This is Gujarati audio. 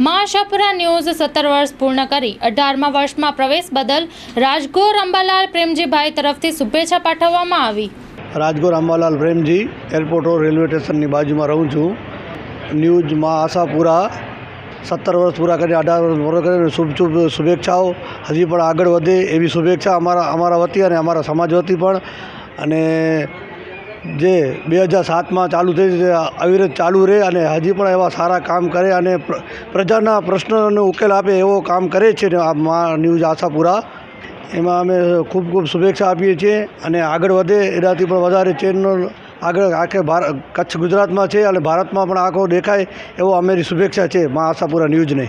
મા ન્યૂઝ સત્તર વર્ષ પૂર્ણ કરી. અઢારમા વર્ષમાં પ્રવેશ બદલ રાજગોર અંબાલાલ પ્રેમજીભાઈ તરફથી શુભેચ્છા પાઠવવામાં આવી. Rajgor Ambalal Premji, airport road railway સ્ટેશનની બાજુમાં રહું છું. ન્યૂઝમાં આશાપુરા સત્તર વર્ષ પૂરા કરી, અઢાર વર્ષ પૂરા કરીને શુભ શુભ શુભેચ્છાઓ. હજી પણ આગળ વધે એવી શુભેચ્છા અમારા અમારા વતી અને અમારા સમાજ વતી પણ. અને જે બે હજાર સાતમાં ચાલુ થઈ છે, અવિરત ચાલુ રહે અને હજી પણ એવા સારા કામ કરે અને પ્ર- પ્રજાના પ્રશ્નોનો ઉકેલ આપે એવો કામ કરે છે આ મા ન્યૂઝ આશાપુરા. એમાં અમે ખૂબ ખૂબ શુભેચ્છા આપીએ છીએ અને આગળ વધે, એનાથી પણ વધારે ચેનનો આગળ આખે ભારત કચ્છ ગુજરાતમાં છે અને ભારતમાં પણ આખો દેખાય એવો અમારી શુભેચ્છા છે મા આશાપુરા ન્યૂઝને.